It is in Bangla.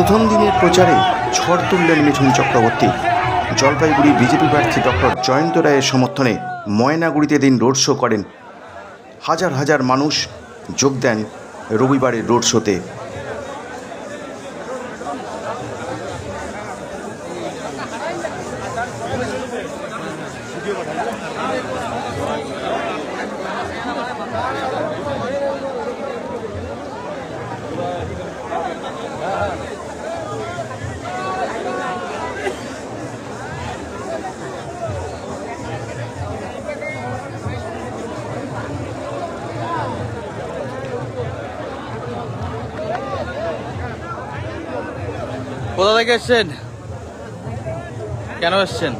প্রথম দিনের প্রচারে ঝড় তুললেন মিঠুন চক্রবর্তী। জলপাইগুড়ি বিজেপি প্রার্থী ডক্টর জয়ন্ত রায়ের সমর্থনে ময়নাগুড়িতে দিন রোড শো করেন। হাজার হাজার মানুষ যোগ দেন রবিবারের রোড শোতে। কোথা থেকে এসছেন? কেন এসছেন?